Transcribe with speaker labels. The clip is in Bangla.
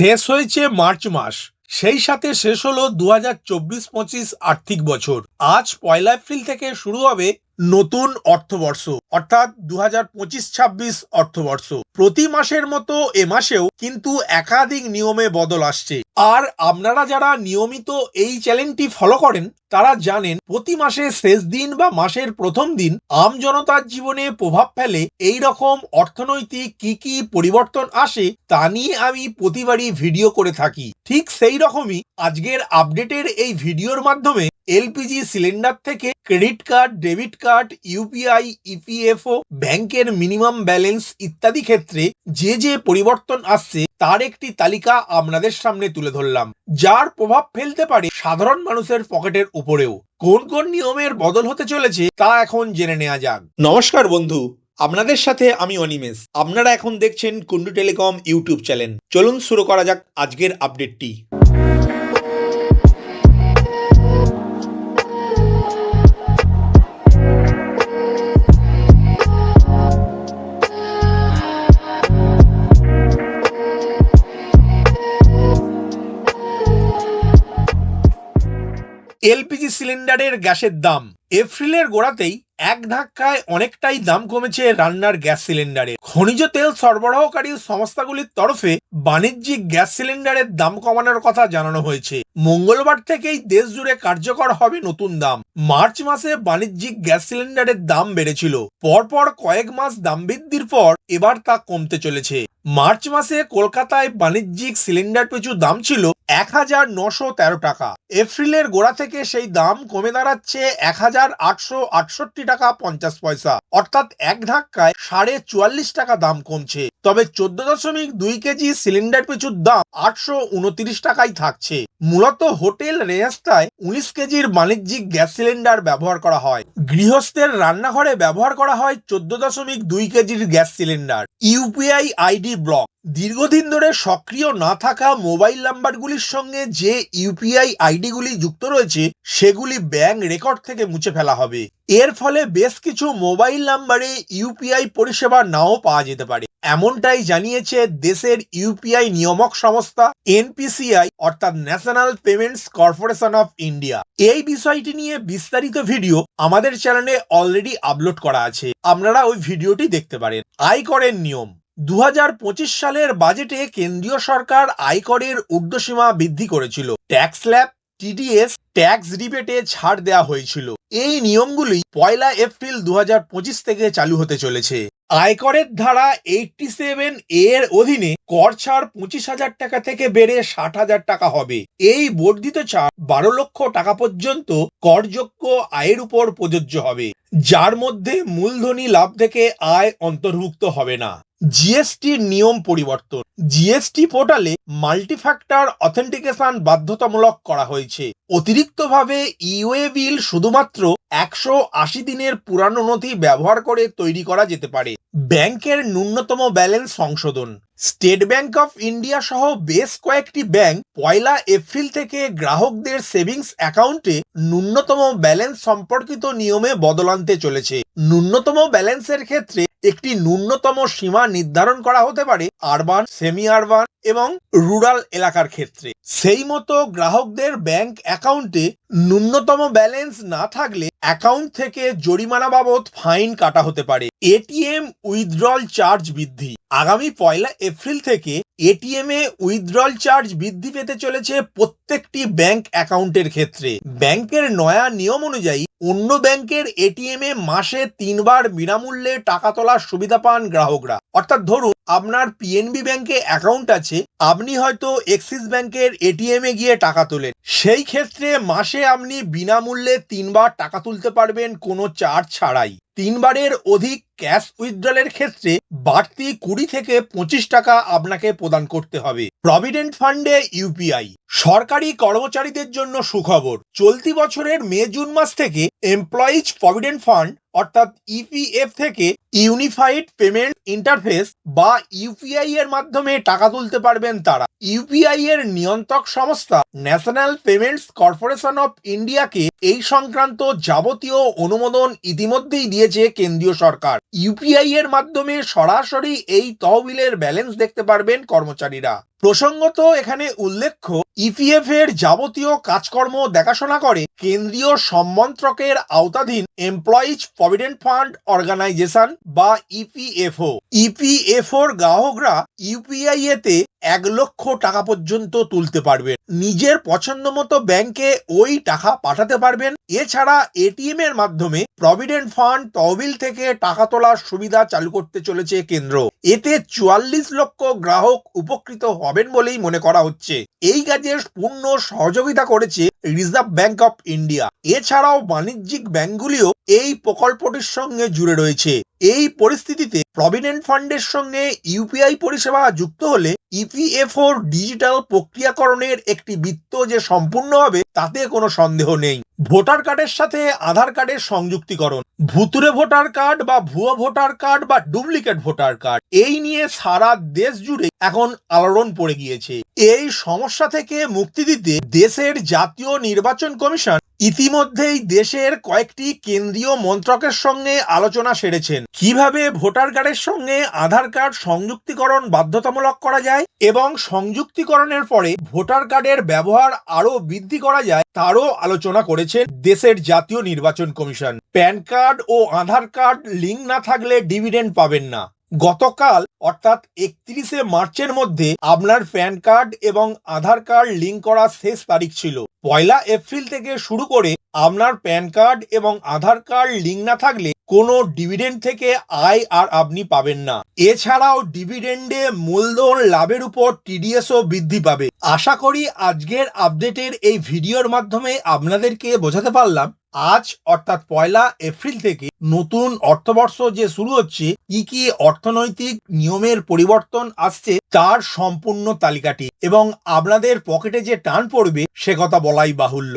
Speaker 1: শেষ হয়েছে মার্চ মাস। সেই সাথে শেষ হলো দু হাজার চব্বিশ পঁচিশ আর্থিক বছর। আজ পয়লা এপ্রিল থেকে শুরু হবে নতুন অর্থবর্ষ, অর্থাৎ দু হাজার পঁচিশ ছাব্বিশ অর্থবর্ষ। প্রতি মাসের মতো এ মাসেও কিন্তু একাধিক নিয়মে বদল আসছে। আর আপনারা যারা নিয়মিত এই চ্যানেলটি ফলো করেন, তারা জানেন প্রতি মাসের শেষ দিন বা মাসের প্রথম দিন আম জনতার জীবনে প্রভাব ফেলে এই রকম অর্থনৈতিক কি কি পরিবর্তন আসে তা নিয়ে আমি প্রতিবারই ভিডিও করে থাকি। ঠিক সেই রকমই আজকের আপডেটের এই ভিডিওর মাধ্যমে এলপিজি সিলিন্ডার থেকে credit card, debit card, UPI, EPFO, ব্যাংকের মিনিমাম ব্যালেন্স ইত্যাদি ক্ষেত্রে যে যে পরিবর্তন আসছে, তার একটি তালিকা আপনাদের সামনে তুলে ধরলাম। যার প্রভাব ফেলতে পারে সাধারণ মানুষের পকেটের উপরেও। কোন কোন নিয়মের বদল হতে চলেছে, তা এখন জেনে নেওয়া যাক। নমস্কার বন্ধু, আপনাদের সাথে আমি অনিমেষ। আপনারা এখন দেখছেন কুন্ডু টেলিকম ইউটিউব চ্যানেল। চলুন শুরু করা যাক আজকের আপডেটটি। এলপিজি সিলিন্ডারের গ্যাসের দাম। এপ্রিলের গোড়াতেই এক ধাক্কায় অনেকটাই দাম কমেছে রান্নার গ্যাস সিলিন্ডারে খনিজ তেল সরবরাহকারী সংস্থাগুলির তরফে বাণিজ্যিক গ্যাস সিলিন্ডারের দাম কমানোর কথা জানানো হয়েছে। মঙ্গলবার থেকেই দেশ জুড়ে কার্যকর হবে নতুন দাম। মার্চ মাসে বাণিজ্যিক গ্যাস সিলিন্ডারের দাম বেড়েছিল। পরপর কয়েক মাস দাম বৃদ্ধির পর এবার তা কমতে চলেছে। মার্চ মাসে কলকাতায় বাণিজ্যিক সিলিন্ডার পিছু দাম ছিল এক হাজার নশো তেরো টাকা। এপ্রিলের গোড়া থেকে সেই দাম কমে দাঁড়াচ্ছে এক হাজার আটশো আটষট্টি টাকা পঞ্চাশ পয়সা। অর্থাৎ এক ধাক্কায় সাড়ে চুয়াল্লিশ টাকা দাম কমছে। তবে চোদ্দ দশমিক দুই কেজি সিলিন্ডার পিছুর দাম, আটশো উনত্রিশ টাকায় থাকছে। মূলত হোটেল রেস্তায় উনিশ কেজির বাণিজ্যিক গ্যাস সিলিন্ডার ব্যবহার করা হয়। গৃহস্থের রান্নাঘরে ব্যবহার করা হয় চোদ্দ দশমিক দুই কেজির gas cylinder. UPI ID block. দীর্ঘদিন ধরে সক্রিয় না থাকা মোবাইল নাম্বারগুলির সঙ্গে যে ইউপিআই আইডিগুলি যুক্ত রয়েছে, সেগুলি ব্যাংক রেকর্ড থেকে মুছে ফেলা হবে। এর ফলে বেশ কিছু মোবাইল নাম্বারে ইউপিআই পরিষেবা নাও পাওয়া যেতে পারে। এমনটাই জানিয়েছে দেশের ইউপিআই নিয়ামক সংস্থা এনপিসিআই অর্থাৎ National Payments Corporation of India. এই বিষয়টি নিয়ে বিস্তারিত ভিডিও আমাদের চ্যানেলে অলরেডি আপলোড করা আছে। আপনারা ওই ভিডিওটি দেখতে পারেন। আয়করের নিয়ম। দু হাজার পঁচিশ সালের বাজেটে কেন্দ্রীয় সরকার আয়করের ঊর্ধ্বসীমা বৃদ্ধি করেছিল। ট্যাক্স স্ল্যাব টিডিএস, ট্যাক্স রিবেটে ছাড় দেওয়া হয়েছিল। এই নিয়মগুলি পয়লা এপ্রিল দু হাজার পঁচিশ থেকে চালু হতে চলেছে। আয়করের ধারা এইটটি সেভেন এর অধীনে কর ছাড় পঁচিশ হাজার টাকা থেকে বেড়ে ষাট হাজার টাকা হবে। এই বর্ধিত ছাড় বারো লক্ষ টাকা পর্যন্ত করযোগ্য আয়ের উপর প্রযোজ্য হবে, যার মধ্যে মূলধনী লাভ থেকে আয় অন্তর্ভুক্ত হবে না। জিএসটির নিয়ম পরিবর্তন। জিএসটি পোর্টালে মাল্টিফ্যাক্টর অথেন্টিকেশন বাধ্যতামূলক করা হয়েছে। অতিরিক্তভাবে ইউএ বিল শুধুমাত্র একশো আশি দিনের পুরানো নথি ব্যবহার করে তৈরি করা যেতে পারে। ব্যাংকের ন্যূনতম ব্যালেন্স সংশোধন। স্টেট ব্যাংক অফ ইন্ডিয়া সহ বেশ কয়েকটি ব্যাংক পয়লা এপ্রিল থেকে গ্রাহকদের সেভিংস অ্যাকাউন্টে ন্যূনতম ব্যালেন্স সম্পর্কিত নিয়মে বদল আনতে চলেছে। ন্যূনতম ব্যালেন্সের ক্ষেত্রে একটি ন্যূনতম সীমা নির্ধারণ করা হতে পারে আরবান সেমি আরবান এবং রুরাল এলাকার ক্ষেত্রে। সেই মতো গ্রাহকদের ব্যাংক অ্যাকাউন্টে ন্যূনতম ব্যালেন্স না থাকলে অ্যাকাউন্ট থেকে জরিমানা বাবদ ফাইন কাটা হতে পারে। এটিএম উইথড্রল চার্জ বৃদ্ধি। আগামী পয়লা এপ্রিল থেকে এটিএম এ উইথড্রল চার্জ বৃদ্ধি পেতে চলেছে প্রত্যেকটি ব্যাংক অ্যাকাউন্টের ক্ষেত্রে। ব্যাংকের নয়া নিয়ম অনুযায়ী অন্য ব্যাংকের এটিএম এ মাসে তিনবার বিনামূল্যে টাকা তোলার সুবিধা পান গ্রাহকরা। অর্থাৎ ধরুন, আপনার পিএনবি ব্যাংকে অ্যাকাউন্ট আছে, আপনি হয়তো এক্সিস ব্যাংকের এটিএম এ গিয়ে টাকা তোলেন। সেই ক্ষেত্রে মাসে আপনি বিনামূল্যে তিনবার টাকা তুলতে পারবেন কোনো চার্জ ছাড়াই। তিনবারের অধিক ক্যাশ উইথড্রলের ক্ষেত্রে বাড়তি কুড়ি থেকে পঁচিশ টাকা আপনাকে প্রদান করতে হবে। প্রভিডেন্ট ফান্ডে ইউপিআই সরকারি কর্মচারীদের জন্য সুখবর। চলতি বছরের মে, জুন মাস থেকে এমপ্লয়িজ প্রভিডেন্ট ফান্ড অর্থাৎ ইপিএফ থেকে ইউনিফাইড পেমেন্ট ইন্টারফেস বা ইউপিআই এর মাধ্যমে টাকা তুলতে পারবেন তারা। ইউপিআই এর নিয়ন্ত্রক সংস্থা ন্যাশনাল পেমেন্টস কর্পোরেশন অফ ইন্ডিয়াকে এই সংক্রান্ত যাবতীয় অনুমোদন ইতিমধ্যেই দিয়েছে কেন্দ্রীয় সরকার। ইউপিআই এর মাধ্যমে সরাসরি এই তহবিলের ব্যালেন্স দেখতে পারবেন কর্মচারীরা। প্রসঙ্গত এখানে উল্লেখ্য ইপিএফ এর যাবতীয় কাজকর্ম দেখাশোনা করে কেন্দ্রীয় সম্মন্ত্রকের আওতাধীন এমপ্লয়িজ প্রভিডেন্ট ফান্ড অর্গানাইজেশন বা ইপিএফও ইপিএফওর গ্রাহকরা ইউপিআই এতে এক লক্ষ টাকা পর্যন্ত তুলতে পারবেন। নিজের পছন্দ মতো ব্যাংকে ওই টাকা পাঠাতে পারবেন। এছাড়া এটিএম এর মাধ্যমে প্রভিডেন্ট ফান্ড তহবিল থেকে টাকা তোলার সুবিধা চালু করতে চলেছে কেন্দ্র। এতে চুয়াল্লিশ লক্ষ গ্রাহক উপকৃত হবেন বলেই মনে করা হচ্ছে। এই কাজে পূর্ণ সহযোগিতা করেছে রিজার্ভ ব্যাংক অফ ইন্ডিয়া এছাড়াও বাণিজ্যিক ব্যাংকগুলিও এই প্রকল্পটির সঙ্গে জুড়ে রয়েছে। এই পরিস্থিতিতে প্রভিডেন্ট ফান্ডের সঙ্গে ইউপিআই পরিষেবা যুক্ত হলে ইপিএফওর ডিজিটাল প্রক্রিয়াকরণের একটি বৃত্ত যে সম্পূর্ণ হবে, তাতে কোনো সন্দেহ নেই। ভোটার কার্ডের সাথে আধার কার্ডের সংযুক্তিকরণ। ভুতুরে ভোটার কার্ড বা ভুয়ো ভোটার কার্ড বা ডুপ্লিকেট ভোটার কার্ড, এই নিয়ে সারা দেশ জুড়ে এখন আলোড়ন পড়ে গিয়েছে। এই সমস্যা থেকে মুক্তি দিতে দেশের জাতীয় নির্বাচন কমিশন ইতিমধ্যেই দেশের কয়েকটি কেন্দ্রীয় মন্ত্রকের সঙ্গে আলোচনা সেরেছেন। কীভাবে ভোটার কার্ডের সঙ্গে আধার কার্ড সংযুক্তিকরণ বাধ্যতামূলক করা যায় এবং সংযুক্তিকরণের পরে ভোটার কার্ডের ব্যবহার আরও বৃদ্ধি করা যায়, তারও আলোচনা করেছেন দেশের জাতীয় নির্বাচন কমিশন। প্যান কার্ড ও আধার কার্ড লিঙ্ক না থাকলে ডিভিডেন্ড পাবেন না। গতকাল, অর্থাৎ একত্রিশে মার্চের মধ্যে, আপনার প্যান কার্ড এবং আধার কার্ড লিঙ্ক করার শেষ তারিখ ছিল। পয়লা এপ্রিল থেকে শুরু করে, আপনার প্যান কার্ড এবং আধার কার্ড লিঙ্ক না থাকলে কোনো ডিভিডেন্ড থেকে আয় আর আপনি পাবেন না। এছাড়াও ডিভিডেন্ডে মূলধন লাভের উপর টিডিএসও বৃদ্ধি পাবে। আশা করি আজকের আপডেটের এই ভিডিওর মাধ্যমে আপনাদেরকে বোঝাতে পারলাম। আজ, অর্থাৎ পয়লা এপ্রিল থেকে নতুন অর্থবর্ষ যে শুরু হচ্ছে, কি কি অর্থনৈতিক নিয়মের পরিবর্তন আসছে, তার সম্পূর্ণ তালিকাটি এবং আপনাদের পকেটে যে টান পড়বে, সে কথা বলাই বাহুল্য।